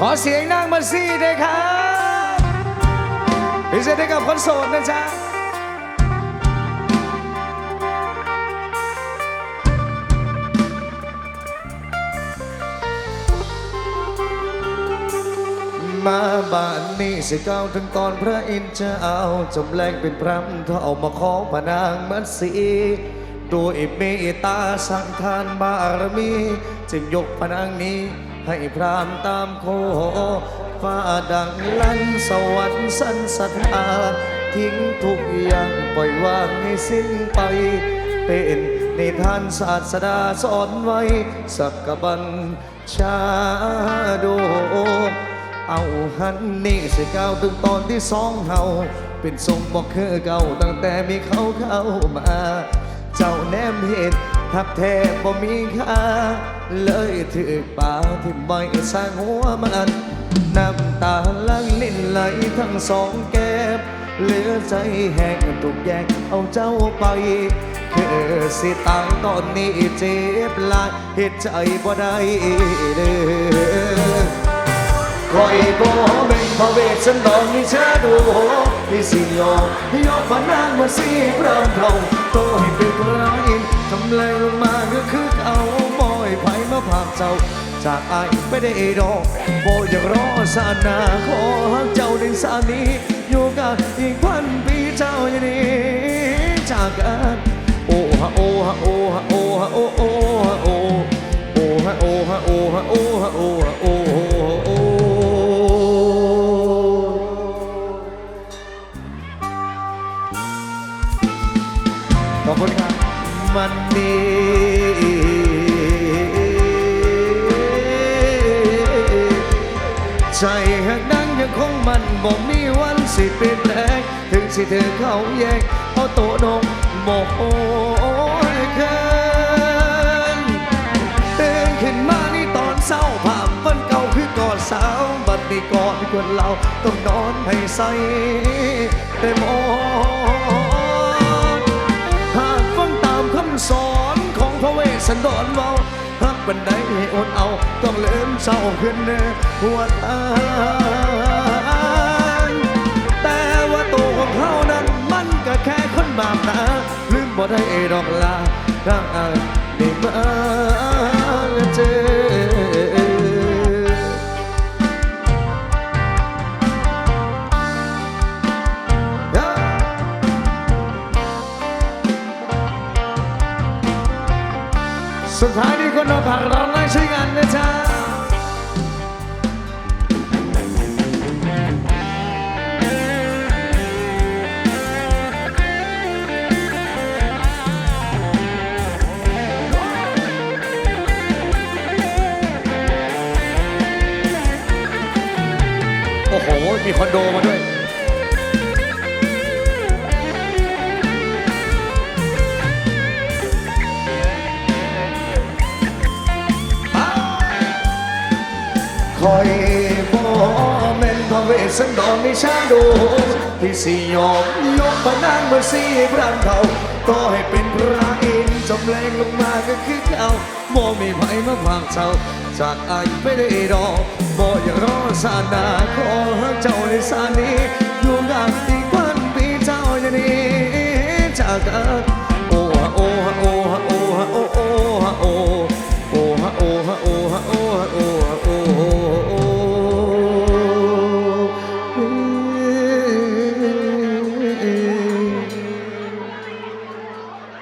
ขอเสียงนางมาซี่ด้วยครับพิเศษให้กับคนโสดนะจ๊ะมาบ้านนี้สิเก้าถึงตอนพระอินทร์จะเอาจำแรงเป็นพรำถ้าเท่ามาขอพระนางมัสีด้วยเมตตาสังทานบารมีจึงยกพระนางนี้ ให้พรามตามโคฟ้าดังลั่นสวรรค์สันสถาทิ้งทุกอย่างปล่อยวางให้สิ้นไป เป็นในท่านศาสดาสอนไว้ สักกบัญชาโด เอาหันนี่สิก้าวถึงตอนที่สองเฮาเป็นทรงบอกคือเก่าตั้งแต่มีเขาเข้ามา เจ้าแนมเห็น ทับแทบบ่มีค่า เลยถือป่าที่ไม่สร้างหัวมันน้ำตาลังลิ้นไหลทั้งสองแก้มเหลือใจแห้งถูกแยกเอาเจ้าไปคือสิตายตอนนี้เจ็บหลายเหตุใจบ่ได้เด้อ คอยบ่เป็นพระเวสสันดรมีเชื้อดูที่สิยอมยอมฝันนางมาสีพรำเท่าโตให้เป็นพระอินทำแรงลงมาก็คือเอาบอยไผ่มาพากเจ้า จากอายไม่ได้ดอกบ่อยากรอสานาขอหักเจ้าในสานี้อยู่กันอีกพันปีเจ้าอย่างนี้จากกันโอ้ฮะโอ้ฮะโอ้ฮะโอ้ฮะโอ้ ขอบคุณครับมันนี้ใจหักดังยังคงมันบ่มีวันสิเปลี่ยนแปลงถึงสิเธอเขาแยกเอาโตดงโมโหเกินตื่นขึ้นมานี่ตอนเศร้าภาพวันเก่าคือก่อนสาวบัดนี้ก่อนควรเราต้องนอนให้ใส่แต่มอน บันไดให้อดเอา ต้องเลื่มเศร้าขึ้นหัวตาแต่ว่าตัวของเขานั้นมันก็แค่คนบาปนะลืมบ่ได้ดอกลาร่างอายได้มาเจอ สุดท้ายนี้คนเราผักเราไม่ใช่งานนะจ๊ะโอ้โห มีคอนโดมาด้วย อยบ่แม่นพระเวสสันดรในชาโดที่สิยอมยกพระนางมาสีพรานเขาก็ให้เป็นพระเอินจำแรงลงมาก็คือเขาบ่มีไผมาพากเจ้าจากอายไม่ได้ดอกบ่อย่ารอสานาขอหักเจ้าในสานี้อยู่งานอีกวันปีเจ้าอย่างนี้จากกัน